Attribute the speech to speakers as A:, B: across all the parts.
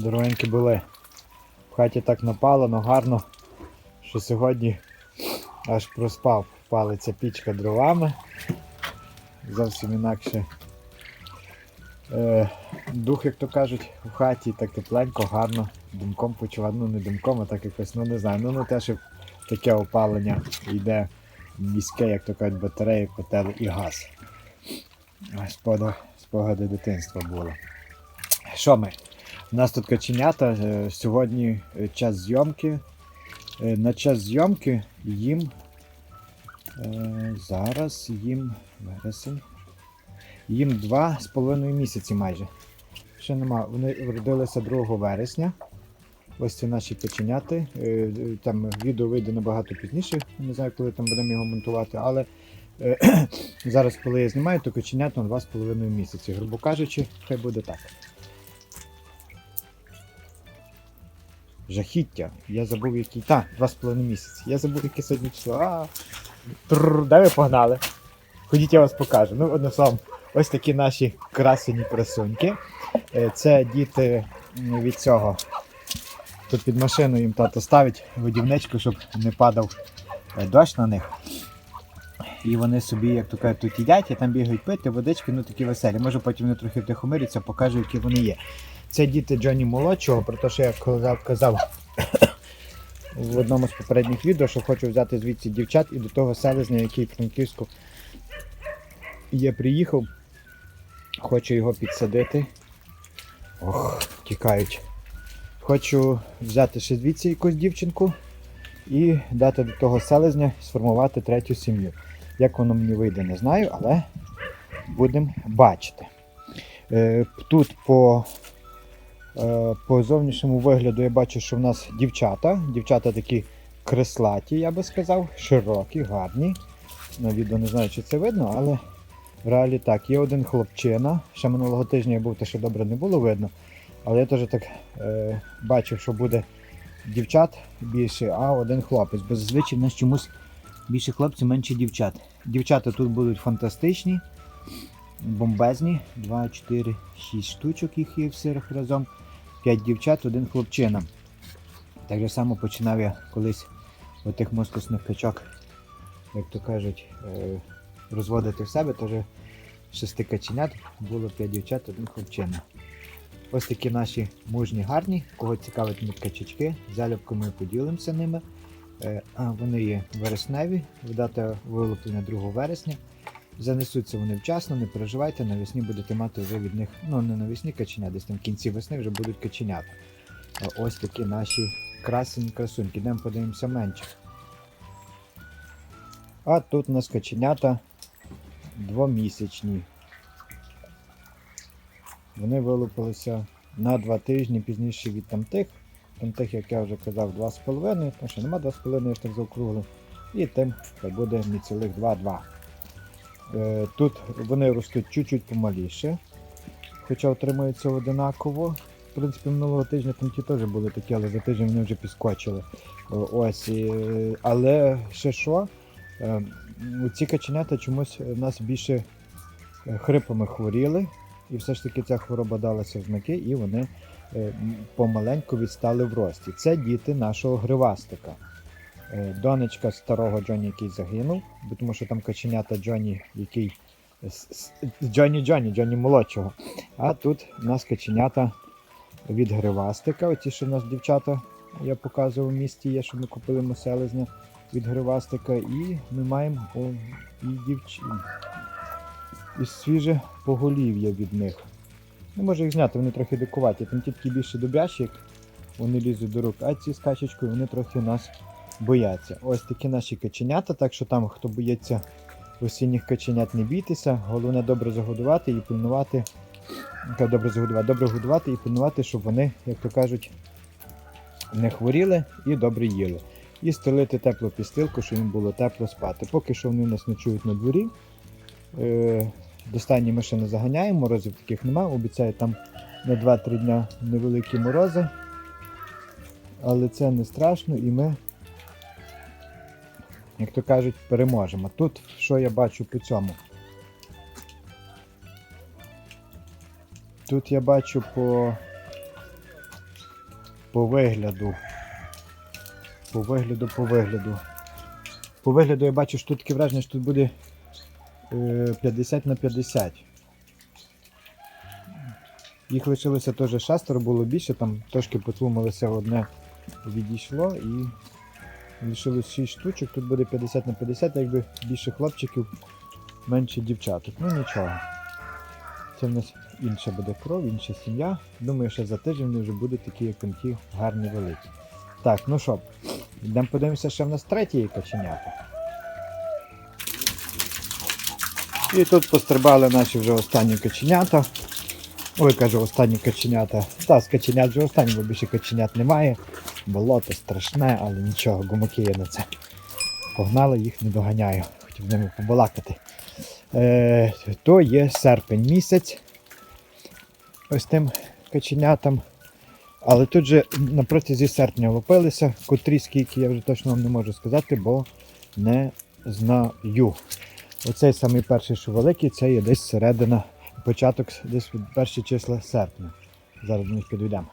A: Дорогенькі були. В хаті так напалено гарно, що сьогодні аж проспав. Палиться пічка дровами. Зовсім інакше. Е, дух, як то кажуть, у хаті так тепленько, гарно, думком почувати. Ну не думком, а так якось, ну не знаю. Ну не те, що таке опалення йде міське, як то кажуть, батареї, котел і газ. Спогади, спогади дитинства було. Що ми? У нас тут каченята. е, Сьогодні е, час зйомки. Е, На час зйомки їм. Зараз їм вересень. Їм два з половиною місяці майже. Ще нема. Вони вродилися 2 вересня. Ось це наші каченяти. Е, Там відео вийде набагато пізніше. Не знаю, коли там будемо його монтувати, але зараз, коли я знімаю, то каченятам 2,5 місяці. Грубо кажучи, хай буде так. Жахіття. Я забув який. Та, 2,5 місяці. Я забув, яке сьогодні число. А, Трррр, де ви погнали? Ходіть, я вас покажу. Ну, одним словом, ось такі наші красені красуньки. Е, Це діти від цього. Тут під машину їм тато ставить водівничку, щоб не падав е, дощ на них. І вони собі, як то кажуть, тут їдять, і там бігають пити, водички, ну такі веселі. Може потім вони трохи втихомиряться, покажу, які вони є. Це діти Джоні молодшого, про те, що я казав, казав в одному з попередніх відео, що хочу взяти звідси дівчат і до того селезня, який в Франківську є, приїхав. Хочу його підсадити. Ох, тікають. Хочу взяти ще звідси якусь дівчинку і дати до того селезня сформувати третю сім'ю. Як воно мені вийде, не знаю, але будемо бачити. Е, Тут по, по зовнішньому вигляду я бачу, що в нас дівчата. Дівчата такі креслаті, я би сказав, широкі, гарні. На відео не знаю, чи це видно, але в реалі так. Є один хлопчина. Ще минулого тижня я був, то ще добре не було видно. Але я теж так е, бачив, що буде дівчат більше, а один хлопець. Бо зазвичай в нас чомусь більше хлопців, менше дівчат. Дівчата тут будуть фантастичні, бомбезні. 2, 4, 6 штучок їх є всіх разом. 5 дівчат, один хлопчина. Так же само починав я колись отих мускусних качок, як то кажуть, е, розводити в себе. Тож шести каченят, було 5 дівчат, один хлопчина. Ось такі наші мужні гарні, кого цікавить качечки, залюбки ми поділимося ними. Е, вони є вересневі, дата вилуплення 2 вересня. Занесуться вони вчасно, не переживайте, навесні будете мати вже від них, ну не навесні каченят, десь там в кінці весни вже будуть каченята. Е, Ось такі наші красені красуньки. Йдемо подивимося менше. А тут у нас каченята двомісячні. Вони вилупилися на два тижні пізніше від тамтих. Тамтих, як я вже казав, 2,5, тому що нема 2,5, я ж так заокруглив. І тим буде не цілих 2,2. Е, Тут вони ростуть чуть-чуть помаліше, хоча отримуються одинаково. В принципі, минулого тижня там ті теж були такі, але за тиждень вони вже підскочили. Ось, але ще що? Е, Ці каченята чомусь в нас більше е, хрипами хворіли, і все ж таки ця хвороба далася в знаки, і вони помаленьку відстали в рості. Це діти нашого гривастика. Е, Донечка старого Джоні, який загинув, тому що там каченята Джоні, який Джоні Джоні, Джоні молодшого. А тут у нас каченята від гривастика. Оті, що в нас дівчата, я показував в місті, є, що ми купили моселезня від гривастика. І ми маємо і дівч... і свіже поголів'я від них. Не можу їх зняти, вони трохи дикуваті. Там ті такі більше як вони лізуть до рук, а ці з качечкою вони трохи нас бояться. Ось такі наші каченята, так що там, хто боїться осінніх каченят, не бійтеся. Головне добре загодувати і пильнувати. Добре загодувати, добре годувати і пильнувати, щоб вони, як то кажуть, не хворіли і добре їли. І стелити теплу підстилку, щоб їм було тепло спати. Поки що вони у нас ночують на дворі. Е, до ми ще не заганяємо, морозів таких нема. Обіцяю там на 2-3 дня невеликі морози. Але це не страшно і ми, як то кажуть, переможемо. Тут що я бачу по цьому? Тут я бачу по по вигляду. По вигляду, по вигляду. По вигляду я бачу, що тут таке враження, що тут буде е, 50 на 50. Їх лишилося теж шестеро, було більше, там трошки потлумалося одне відійшло і лишилось 6 штучок, тут буде 50 на 50, якби більше хлопчиків, менше дівчаток. Ну нічого. Це в нас інша буде кров, інша сім'я. Думаю, що за тиждень вже будуть такі, як он ті, гарні великі. Так, ну що, йдемо подивимося, що в нас третє каченята. І тут пострибали наші вже останні каченята. Ой, кажу, останні каченята. Та, з каченят вже останні, бо більше каченят немає. Болото страшне, але нічого, гумаки є на це. Погнали, їх не доганяю. Хотів ними побалакати. Е, то є серпень місяць. Ось тим каченятам. Але тут же на протязі серпня лопилися, котрі скільки я вже точно вам не можу сказати, бо не знаю. Оцей самий перший, що великий, це є десь середина, початок десь перші числа серпня. Зараз до них підійдемо.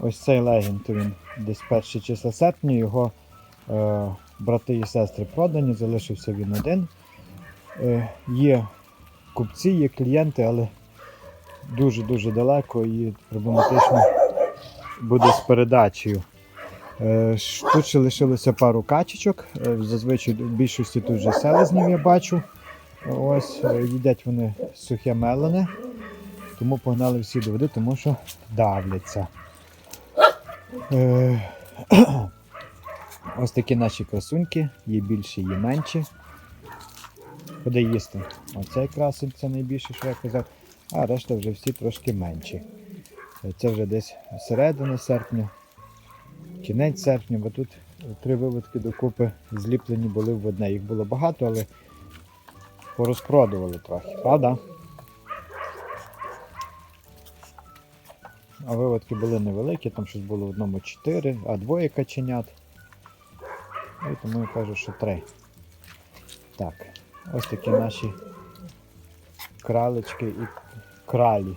A: Ось цей легін, то він десь перші числа серпня, його е, брати і сестри продані, залишився він один. Е, є купці, є клієнти, але дуже-дуже далеко і проблематично буде з передачею. Е, Тут ще лишилося пару качечок. Е, Зазвичай в більшості тут вже селезнів я бачу. Ось е, їдять вони сухе мелене, тому погнали всі до води, тому що давляться. Е, Ось такі наші красуньки, є більші, є менші. Куди їсти? Оцей красень це найбільше, що я казав, а решта вже всі трошки менші. Це вже десь середина серпня, кінець серпня, бо тут три виводки докупи зліплені були в одне. Їх було багато, але порозпродували трохи, правда? А виводки були невеликі, там щось було в одному 4, а двоє каченят. І тому я кажу, що 3. Так, ось такі наші кралечки і кралі.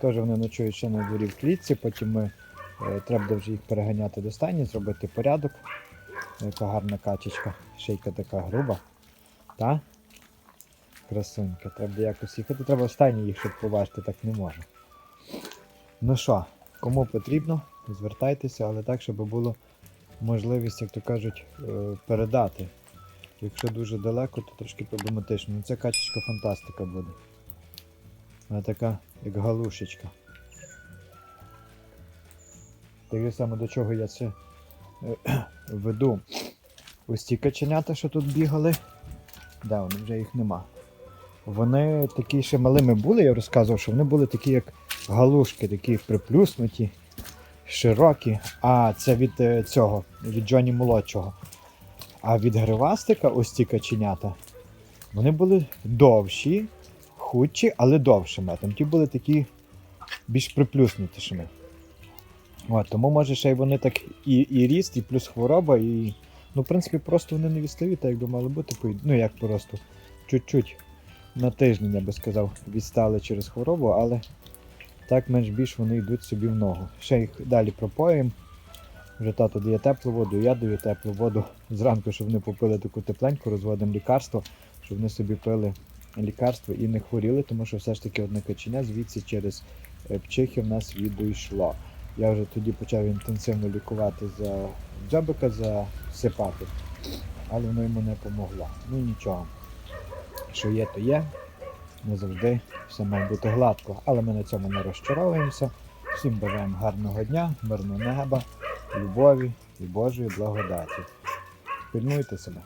A: Теж вони ночують ще на дворі в клітці, потім ми, е, треба буде вже їх переганяти до стайні, зробити порядок. Яка гарна качечка, шийка така груба. Та? Красунька, треба якось їхати. Треба в стайні їх, щоб побачити, так не можу. Ну що, кому потрібно, звертайтеся, але так, щоб було можливість, як то кажуть, е, передати. Якщо дуже далеко, то трошки проблематично. Ну, Ця качечка фантастика буде. Вона така, як галушечка. Так само до чого я це е, веду. Ось ці каченята, що тут бігали. Да, вони вже їх нема. Вони такі ще малими були, я розказував, що вони були такі, як галушки, такі приплюснуті, широкі. А це від е, цього, від Джоні молодшого. А від гривастика, ось ці каченята, вони були довші, худші, але довшими. Там ті були такі більш приплюснутішими. От, тому може ще й вони так і, і ріст, і плюс хвороба, і. Ну, в принципі, просто вони не відстають, так як би мали бути. Ну як просто. Чуть-чуть на тиждень, я би сказав, відстали через хворобу, але так менш більш вони йдуть собі в ногу. Ще їх далі пропоїмо. Вже тато дає теплу воду, я даю теплу воду зранку, щоб вони попили таку тепленьку, розводимо лікарство, щоб вони собі пили лікарство і не хворіли, тому що все ж таки одне каченя звідси через е, пчихи в нас відійшло. Я вже тоді почав інтенсивно лікувати за дзьобика, засипати, але воно йому не помогло. Ну нічого. Що є, то є. Не завжди все має бути гладко, але ми на цьому не розчаровуємося. Всім бажаємо гарного дня, мирного неба, любові і Божої благодаті. Пильнуйте себе.